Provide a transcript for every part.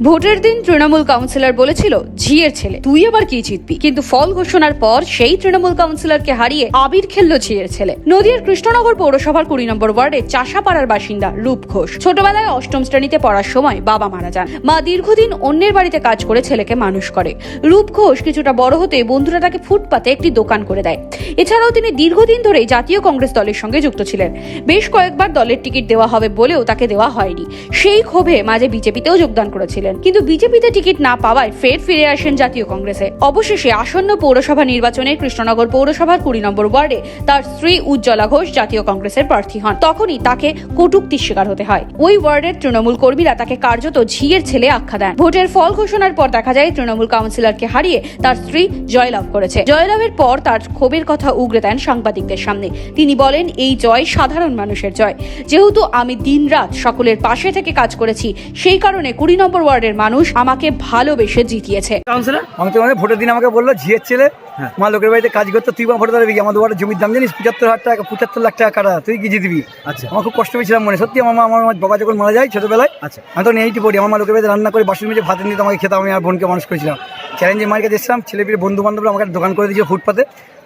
ভোটের দিন তৃণমূল কাউন্সিলর বলেছিল, ঝিয়ের ছেলে, তুই আবার কি জিতবি? কিন্তু ফল ঘোষণার পর সেই তৃণমূল কাউন্সিলরকে হারিয়ে আবির খেলল ঝিয়ের ছেলে। নদিয়ার কৃষ্ণনগর পৌরসভার কুড়ি নম্বর ওয়ার্ডে চাষাপাড়ার বাসিন্দা রূপ ঘোষ। ছোটবেলায় অষ্টম শ্রেণীতে পড়ার সময় বাবা মারা যান। মা দীর্ঘদিন অন্যের বাড়িতে কাজ করে ছেলেকে মানুষ করে। রূপ ঘোষ কিছুটা বড় হতে বন্ধুরা তাকে ফুটপাতে একটি দোকান করে দেয়। এছাড়াও তিনি দীর্ঘদিন ধরে জাতীয় কংগ্রেস দলের সঙ্গে যুক্ত ছিলেন। বেশ কয়েকবার দলের টিকিট দেওয়া হবে বলেও তাকে দেওয়া হয়নি। সেই ক্ষোভে মাঝে বিজেপিতেও যোগদান করেছিলেন কিন্তু বিজেপিতে টিকিট না পাওয়ায় ফের ফিরে আসেন জাতীয় কংগ্রেসে। অবশেষে আসন্ন পৌরসভা নির্বাচনে কৃষ্ণনগর পৌরসভার কুড়ি নম্বর ওয়ার্ডে তার স্ত্রী উজ্জ্বলা ঘোষ জাতীয় কংগ্রেসের প্রার্থী হন। তখনই তাকে কটুক্তির শিকার হতে হয়। ওই ওয়ার্ডের তৃণমূল কর্মীরা তাকে কার্যত ঝিয়ের ছেলে আখ্যা দেন। ভোটের ফল ঘোষণার পর দেখা যায় তৃণমূল কাউন্সিলরকে হারিয়ে তার স্ত্রী জয়লাভ করেছে। জয়লাভের পর তার ক্ষোভের কথা উগরে দেন সাংবাদিকদের সামনে। তিনি বলেন, এই জয় সাধারণ মানুষের জয়। যেহেতু আমি দিনরাত সকলের পাশে থেকে কাজ করেছি, সেই কারণে কুড়ি নম্বর ওয়ার্ডের মানুষ আমাকে ভালোবেসে জিতিয়েছে। কাউন্সিলর আমি তো মানে ভোটের দিন আমাকে বলল ঝিয়ের ছেলে হ্যাঁ। মা লোকের বাড়িতে কাজ করতো তুই বা ভোটে দাঁড়াবি আমাদের বাড়ির জমির দাম জানিস? পঁচাত্তর হাজার টাকা পঁচাত্তর লাখ টাকা কাটা তুই কি জিতবি? আচ্ছা। আমার খুব কষ্ট পেয়েছিলাম মনে সত্যি আমার আমার আমার বাবা যখন মারা যায় ছোটবেলায় আচ্ছা। আমি তখন এইটি পড়ি আমার লোকের বাড়িতে রান্না করে বাসন মেজে ভাত নিতে আমাকে খেতাম আমি আর বোনকে মানুষ করেছিলাম। চ্যালেঞ্জে মার্কে এসেছিলাম ছেলে পেলে বন্ধু বান্ধবরা আমাকে দোকান করে দিয়েছে ফুটপাতে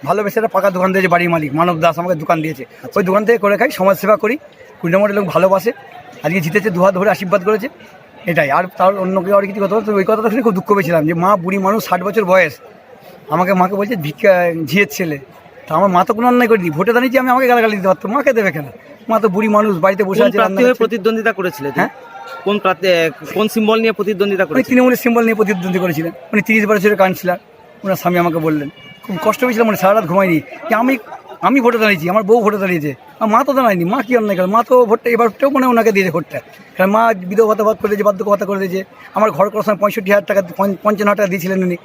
ভালোবেসে একটা পাকা দোকান দিয়েছে বাড়ির মালিক মানব দাস আমাকে দোকান দিয়েছে। ওই দোকান থেকে করে খাই সমাজসেবা করি কুড়ি নম্বরের লোক ভালোবাসে আজকে জিতেছে দুহাত ধরে আশীর্বাদ করেছে। এটাই। আর তার অন্য কেউ আর কিছু কথা বলতো? ওই কথাটা শুনে খুব দুঃখ পেয়েছিলাম যে মা বুড়ি মানুষ ষাট বছর বয়স। আমাকে মাকে বলছে ভিক্ষা ঝিয়ের ছেলে। তা আমার মা তো কোনো অন্যায় করিনি। ভোটে দাঁড়িয়েছি আমি আমাকে গালাগালি দিতে পারতাম মাকে দেবে কেন? মা তো বুড়ি মানুষ বাড়িতে বসে আছে প্রতিদ্বন্দ্বিতা করেছিলে তুমি? হ্যাঁ? কোন কোন সিম্বল নিয়ে প্রতিদ্বন্দ্বিতা উনি করেছিলে তৃণমূলের সিম্বল নিয়ে প্রতিদ্বন্দ্বী করেছিলেন। উনি তিরিশ বছরের কাঁদছিলেন ওনার স্বামী আমাকে বললেন। খুব কষ্ট পেয়েছিলাম মানে সারা রাত ঘুমাইনি। যে আমি আমি ভোটে দাঁড়িয়েছি আমার বউ ভোটে দাঁড়িয়েছে। মা তো দাঁড়ায়নি মা কি অন্যায় করে মা তো ভোটটা এবার এবারটাও মনে ওনাকে দিয়েছে ভোটটা। কারণ মা বিধবাতা ভাত করে দিয়েছে বার্ধক্য করে দিয়েছে আমার ঘর করার সময় পঁয়ষট্টি হাজার টাকা পঞ্চ- পঞ্চান্ন হাজার টাকা দিয়েছিলেন উনি।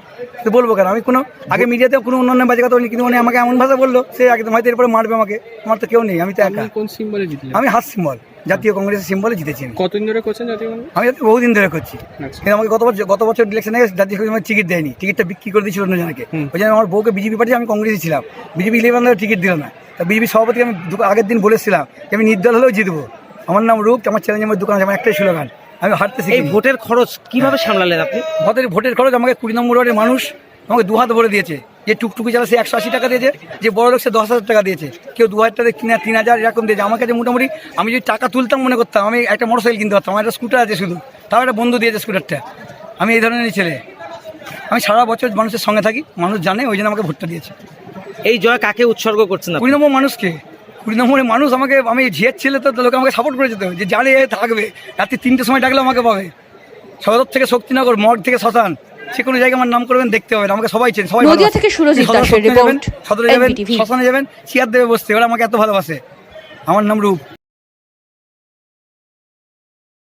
তো বলব কেন? আমি কোনো আগে মিডিয়াতেও কোনো অন্যান্য বাজে কথা বলিনি কিন্তু উনি আমাকে এমন ভাষা বলল সে একদম হয়তো এরপরে মারবে আমাকে। আমার তো কেউ নেই আমি তো একা। কোন সিম্বলে আমি হাত সিম্বল জাতীয় কংগ্রেসের সিম্বলে জিতেছি আমি। কতদিন ধরে করছেন জাতীয় কংগ্রেস? আমি বহুদিন ধরে করছি। আচ্ছা। কিন্তু আমাকে গত বছর গত বছর ইলেকশনে জাতীয় কংগ্রেস আমার টিকিট দেয়নি। টিকিটটা বিক্রি করে দিয়েছিল অন্যজনকে। ওই জন্য আমার বউকে বিজেপি পাঠিয়ে আমি কংগ্রেসে ছিলাম। বিজেপি ইলেভেন টিকিট দিল না। তা বিজেপি সভাপতি আমি দু- আগের দিন বলেছিলাম যে আমি নির্দল হলেও জিতবো। আমার নাম রূপ আমার চ্যালেঞ্জ আমার দোকান আছে আমার একটাই স্লোগান। আমি হাঁটতে এই শিখি ভোটের খরচ কীভাবে সামলালেন আপনি? ভোটের ভোটের খরচ আমাকে কুড়ি নম্বর ওয়ার্ডের মানুষ আমাকে দু হাত ভরে দিয়েছে। যে টুকটুকি চালা সে একশো আশি টাকা দিয়েছে যে বড় লোক সে দশ হাজার টাকা দিয়েছে। কেউ দু হাজার টাকা কিনে তিন হাজার এরকম দিয়েছে। আমার কাছে মোটামুটি আমি যদি টাকা তুলতাম মনে করতাম আমি একটা মোটর সাইকেল কিনতে পারতাম। আমার একটা স্কুটার আছে শুধু। তাও একটা বন্ধু দিয়েছে স্কুটারটা আমি এই ধরনের ছেলে। আমি সারা বছর মানুষের সঙ্গে থাকি মানুষ জানে ওই জন্য আমাকে ভোটটা দিয়েছে। এই জয় কাকে উৎসর্গ করছেন কুড়ি নম্বর মানুষকে। কুড়ি নম্বরের মানুষ আমাকে আমি ঝিয়ের ছেলে তো লোকে আমাকে সাপোর্ট করেছে তো যে জানে থাকবে। রাত্রি তিনটের সময় ডাকলে আমাকে পাবে। সদর থেকে শক্তিনগর মঠ থেকে শ্মশান। যে কোনো জায়গায় আমার নাম করবেন দেখতে পাবেন। আমাকে সবাই চেন সবাই নদিয়া থেকে সুরজিৎ দাসের রিপোর্ট, সদরে যাবেন শ্মশানে যাবেন চেয়ার দেবে বসতে ওরা আমাকে এত ভালোবাসে। আমার নাম রূপ।